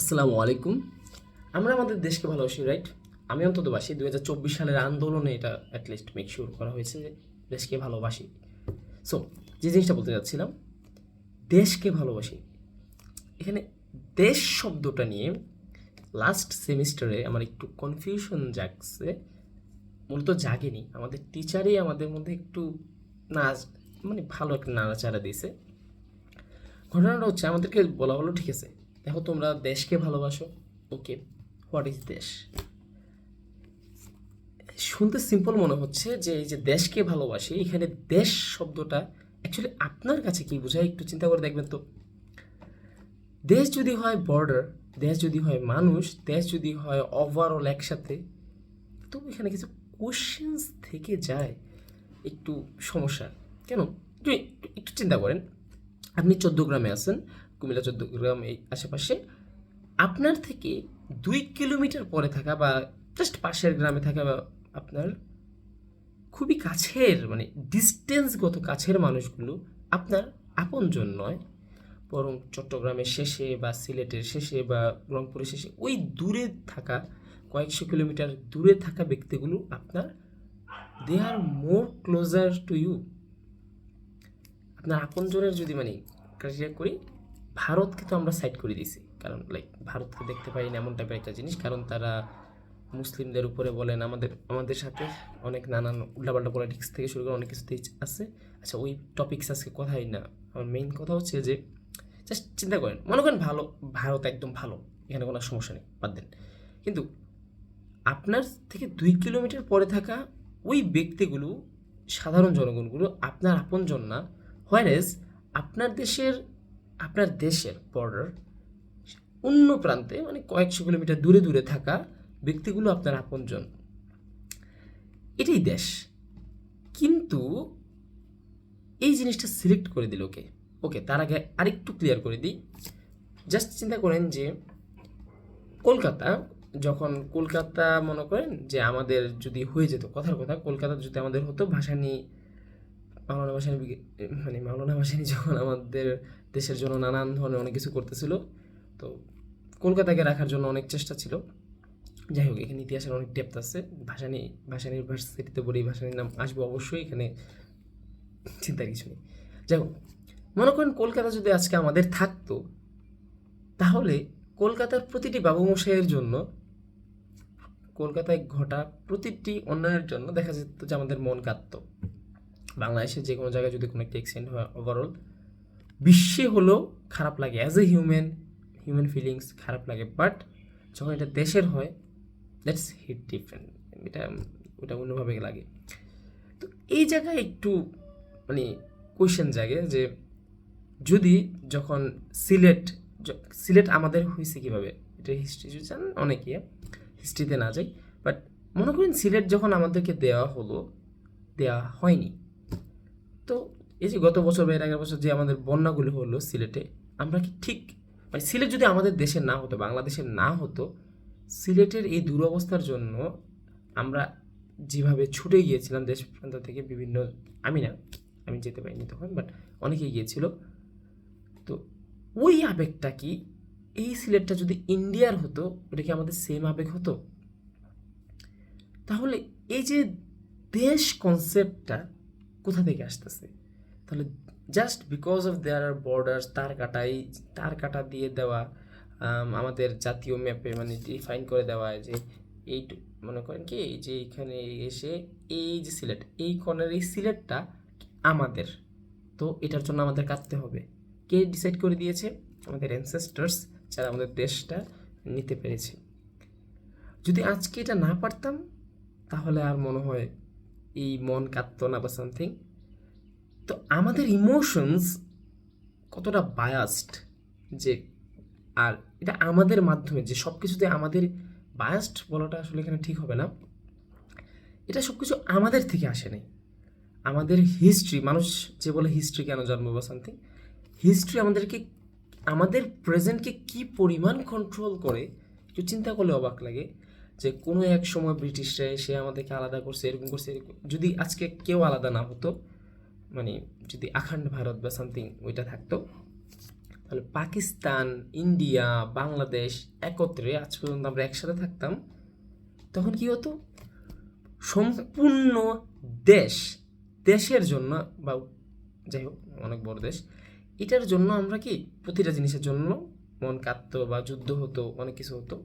আসসালামু আলাইকুম। আমরা আমাদের দেশকে ভালোবাসি রাইট আমি অন্ততবাসী দু হাজার চব্বিশ সালের আন্দোলনে এটা অ্যাটলিস্ট মেক শিওর করা হয়েছে যে দেশকে ভালোবাসি। সো যে জিনিসটা বলতে যাচ্ছিলাম, দেশকে ভালোবাসি। এখানে দেশ শব্দটা নিয়ে লাস্ট সেমিস্টারে আমার একটু কনফিউশন জাগছে। মূলত জাগেনি। আমাদের টিচারই আমাদের মধ্যে একটু না মানে ভালো একটা নাড়াচাড়া দিয়েছে। ঘটনাটা হচ্ছে, আমাদেরকে বলা হলো, ঠিক আছে দেখো তোমরা দেশকে ভালোবাসো। ওকে হোয়াট ইজ দেশ? শুনতে সিম্পল মনে হচ্ছে যে এই যে দেশকে ভালোবাসি, এখানে দেশ শব্দটা অ্যাকচুয়ালি আপনার কাছে কি বোঝায় একটু চিন্তা করে দেখবেন তো। দেশ যদি হয় বর্ডার দেশ যদি হয় মানুষ, দেশ যদি হয় ওভারঅল একসাথে, তো এখানে কিছু কোশ্চেন্স থেকে যায় একটু সমস্যা। কেন? একটু চিন্তা করেন। আপনি চোদ্দ গ্রামে আছেন কুমিল্লা চোদ্দ গ্রাম এই আশেপাশে। আপনার থেকে দুই কিলোমিটার পরে থাকা বা জাস্ট পাশের গ্রামে থাকা বা আপনার খুবই কাছের মানে ডিস্টেন্সগত কাছের মানুষগুলো আপনার আপনজন নয়। বরং চট্টগ্রামের শেষে বা সিলেটের শেষে বা রংপুরের শেষে ওই দূরে থাকা, কয়েকশো কিলোমিটার দূরে থাকা ব্যক্তিগুলো আপনার they are more closer to you আপনার আপনজনের যদি মানে ক্রাইটেরিয়া করি ভারতকে তো আমরা সাইড করে দিছি কারণ লাইক ভারতকে দেখতে পাই না এমন টাইপের একটা জিনিস। কারণ, তারা মুসলিমদের উপরে বলেন, আমাদের আমাদের সাথে অনেক নানান উল্টাপাল্টা পলিটিক্স থেকে শুরু করে অনেক কিছুতেই আছে। আচ্ছা ওই টপিক্স আজকে কথাই না। আমার মেইন কথা হচ্ছে যে জাস্ট চিন্তা করেন, মনে করেন ভালো, ভারত একদম ভালো, এখানে কোনো সমস্যা নেই, বাদ দেন। কিন্তু আপনার থেকে দুই কিলোমিটার পরে থাকা ওই ব্যক্তিগুলো, সাধারণ জনগণগুলো, আপনার আপনজন না। হোয়ারেজ আপনার দেশের আপনার দেশের বর্ডার অন্য প্রান্তে মানে কয়েকশো কিলোমিটার দূরে দূরে থাকা ব্যক্তিগুলো আপনার আপনজন। এটাই দেশ। কিন্তু এই জিনিসটা সিলেক্ট করে দিল ওকে ওকে তার আগে আরেকটু ক্লিয়ার করে দিই। জাস্ট চিন্তা করেন যে, কলকাতা, যখন কলকাতা মনে করেন যে আমাদের যদি হয়ে যেত, কথার কথা কলকাতা যদি আমাদের হতো ভাষা নিয়ে মাওলানা ভাসানী মানে মাওলানা ভাসানী যখন আমাদের দেশের জন্য নানান ধরনের অনেক কিছু করতেছিল, তো কলকাতাকে রাখার জন্য অনেক চেষ্টা ছিল। যাই হোক, এখানে ইতিহাসের অনেক ডেপথ আছে। ভাসানী ভাসানী ইউনিভার্সিটিতে পড়ি ভাসানীর নাম আসবে অবশ্যই, এখানে চিন্তার কিছু নেই। যাই হোক, মনে করেন কলকাতা যদি আজকে আমাদের থাকতো, তাহলে কলকাতার প্রতিটি বাবুমশাইয়ের জন্য কলকাতায় ঘটা প্রতিটি অন্যায়ের জন্য দেখা যেত যে আমাদের মন কাঁদতো। বাংলাদেশের যে কোনো জায়গায় যদি কোনো একটা অ্যাক্সিডেন্ট হয় ওভারঅল বিশ্বে হলেও খারাপ লাগে. As a human human feelings খারাপ লাগে বাট যখন এটা দেশের হয় দ্যাটস হিট ডিফারেন্ট এটা, ওটা অন্যভাবে লাগে। তো এই জায়গায় একটু মানে কোয়েশ্চেন জাগে যে, যদি যখন সিলেট সিলেট আমাদের হয়েছে কীভাবে? এটা হিস্ট্রি জানেন, অনেকে হিস্ট্রিতে না যাই বাট মনে করেন সিলেট যখন আমাদেরকে দেওয়া হলো দেওয়া হয়নি তো এই যে গত বছর বা এর আগের বছর যে আমাদের বন্যাগুলো হলো সিলেটে, আমরা কি ঠিক মানে সিলেট যদি আমাদের দেশের না হতো বাংলাদেশের না হতো, সিলেটের এই দুরবস্থার জন্য আমরা যেভাবে ছুটে গিয়েছিলাম দেশ প্রান্ত থেকে বিভিন্ন, আমি না, আমি যেতে পারিনি তখন বাট অনেকেই গিয়েছিল। তো ওই আবেগটা কি, এই সিলেটটা যদি ইন্ডিয়ার হতো, ওটা কি আমাদের সেম আবেগ হতো? তাহলে এই যে দেশ কনসেপ্টটা কোথা থেকে আসতেছে? তাহলে জাস্ট বিকজ অফ দেয়ার আর বর্ডার তার কাটাই, তার কাটা দিয়ে দেওয়া আমাদের জাতীয় ম্যাপে মানে ডিফাইন করে দেওয়া যে এই মনে করেন কি, এই যে এখানে এসে এই যে সিলেট, এই কর্নার এই সিলেটটা আমাদের। তো এটার জন্য আমাদের কাটতে হবে। কে ডিসাইড করে দিয়েছে? আমাদের অ্যানসেস্টার্স যারা আমাদের দেশটা নিতে পেরেছে। যদি আজকে এটা না পারতাম, তাহলে আর মনে হয় এই মন কাঁদতো না বা সামথিং তো আমাদের ইমোশনস কতটা বায়াসড যে, আর এটা আমাদের মাধ্যমে, যে সব কিছুতে আমাদের বায়াসড বলাটা আসলে এখানে ঠিক হবে না। এটা সব কিছু আমাদের থেকে আসে আমাদের হিস্ট্রি মানুষ যে বলে হিস্ট্রি কেন জন্ম বা সামথিং হিস্ট্রি আমাদেরকে, আমাদের প্রেজেন্টকে কি পরিমাণ কন্ট্রোল করে, একটু চিন্তা করলে অবাক লাগে। যে কোনো এক সময় ব্রিটিশরা এসে আমাদেরকে আলাদা করছে, এরকম করছে যদি আজকে কেউ আলাদা না হতো মানে যদি আখণ্ড ভারত বা সামথিং ওইটা থাকতো, তাহলে পাকিস্তান, ইন্ডিয়া, বাংলাদেশ একত্রে আজ পর্যন্ত আমরা একসাথে থাকতাম, তখন কি হতো? সম্পূর্ণ দেশ, দেশের জন্য, বা যাই হোক, অনেক বড় দেশ, এটার জন্য আমরা কি প্রতিটা জিনিসের জন্য মন কাঁদতো বা যুদ্ধ হতো, অনেক কিছু হতো।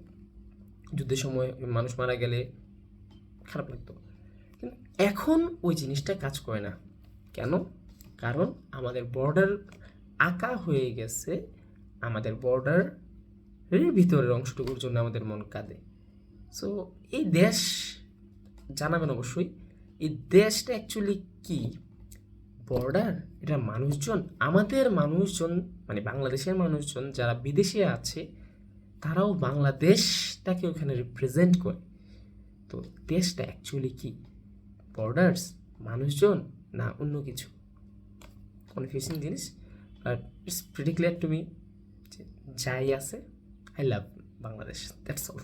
যুদ্ধের সময় মানুষ মারা গেলে খারাপ লাগতো। কিন্তু এখন ওই জিনিসটা কাজ করে না। কেন? কারণ আমাদের বর্ডার আঁকা হয়ে গেছে, আমাদের বর্ডার এর ভিতরের অংশটুকুর জন্য আমাদের মন কাঁদে। সো এই দেশ জানাবেন অবশ্যই, এই দেশটা অ্যাকচুয়ালি কি? বর্ডার এটা মানুষজন, আমাদের মানুষজন মানে বাংলাদেশের মানুষজন যারা বিদেশে আছে তারাও বাংলাদেশটাকে ওখানে রিপ্রেজেন্ট করে। তো দেশটা অ্যাকচুয়ালি কি? বর্ডার্স মানুষজন? না, অন্য কিছু? কনফিউজিং জিনিস? But it's pretty clear to me যাই আছে I love Bangladesh that's all